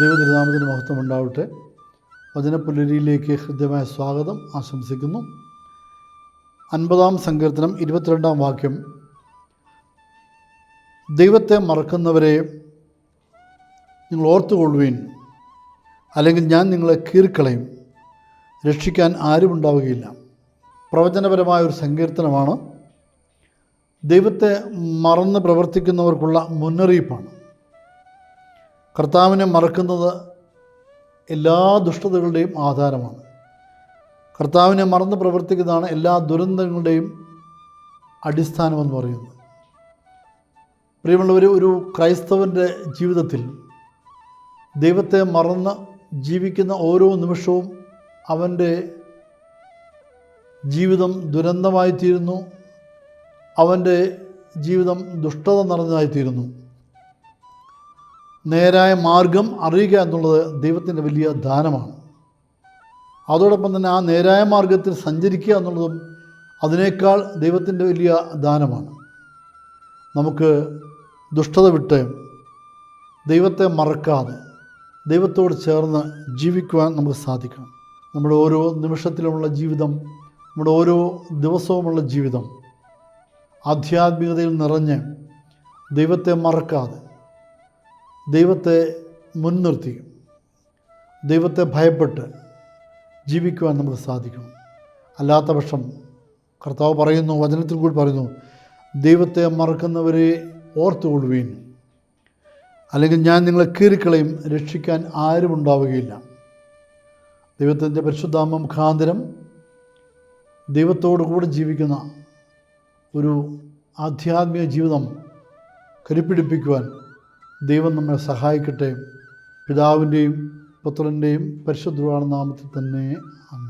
ദൈവതിരുനാമത്തിന് മഹത്വം ഉണ്ടാവട്ടെ. വചനപ്പുലരിയിലേക്ക് ഹൃദ്യമായ സ്വാഗതം. ആശംസിക്കുന്നു. അൻപതാം സങ്കീർത്തനം ഇരുപത്തിരണ്ടാം വാക്യം. ദൈവത്തെ മറക്കുന്നവരെ നിങ്ങൾ ഓർത്തുകൊള്ളുവീൻ. അല്ലെങ്കിൽ ഞാൻ നിങ്ങളെ കീറിക്കളയും. രക്ഷിക്കാൻ ആരുമുണ്ടാവുകയില്ല പ്രവചനപരമായ ഒരു സങ്കീർത്തനമാണ്. ദൈവത്തെ മറന്ന് പ്രവർത്തിക്കുന്നവർക്കുള്ള മുന്നറിയിപ്പാണ്. കർത്താവിനെ മറക്കുന്നത് എല്ലാ ദുഷ്ടതകളുടെയും ആധാരമാണ്. കർത്താവിനെ മറന്ന് പ്രവർത്തിക്കുന്നതാണ് എല്ലാ ദുരന്തങ്ങളുടെയും അടിസ്ഥാനമെന്ന് പറയുന്നത്. പ്രിയമുള്ളവർ ഒരു ക്രൈസ്തവന്റെ ജീവിതത്തിൽ ദൈവത്തെ മറന്ന് ജീവിക്കുന്ന ഓരോ നിമിഷവും അവന്റെ ജീവിതം ദുരന്തമായിത്തീരുന്നു. അവന്റെ ജീവിതം ദുഷ്ടത നിറഞ്ഞതായിത്തീരുന്നു. നേരായ മാർഗം അറിയുക എന്നുള്ളത് ദൈവത്തിന്റെ വലിയ ദാനമാണ്. അതോടൊപ്പം തന്നെ ആ നേരായ മാർഗത്തിൽ സഞ്ചരിക്കുക എന്നുള്ളതും അതിനേക്കാൾ ദൈവത്തിന്റെ വലിയ ദാനമാണ്. നമുക്ക് ദുഷ്ടത വിട്ട് ദൈവത്തെ മറക്കാതെ ദൈവത്തോട് ചേർന്ന് ജീവിക്കുവാൻ നമുക്ക് സാധിക്കണം. നമ്മുടെ ഓരോ നിമിഷത്തിലുമുള്ള ജീവിതം നമ്മുടെ ഓരോ ദിവസവുമുള്ള ജീവിതം ആധ്യാത്മികതയിൽ നിറഞ്ഞ് ദൈവത്തെ മറക്കാതെ ദൈവത്തെ മുൻനിർത്തി ദൈവത്തെ ഭയപ്പെട്ട് ജീവിക്കുവാൻ നമുക്ക് സാധിക്കണം അല്ലാത്ത പക്ഷം കർത്താവ് പറയുന്നു വചനത്തിൽ കൂടി പറയുന്നു ദൈവത്തെ മറക്കുന്നവരെ ഓർത്തുകൊള്ളുവീൻ. അല്ലെങ്കിൽ ഞാൻ നിങ്ങളെ കീറിക്കളയും രക്ഷിക്കാൻ ആരും ഉണ്ടാവുകയില്ല. ദൈവത്തിന്റെ പരിശുദ്ധാമ മുഖാന്തരം ദൈവത്തോടു കൂടെ ജീവിക്കുന്ന ഒരു ആധ്യാത്മിക ജീവിതം കരുപ്പിടിപ്പിക്കുവാൻ ദൈവം നമ്മെ സഹായിക്കട്ടെ. പിതാവിന്റെയും പുത്രന്റെയും പരിശുദ്ധ നാമത്തിൽ തന്നെ ആമേൻ.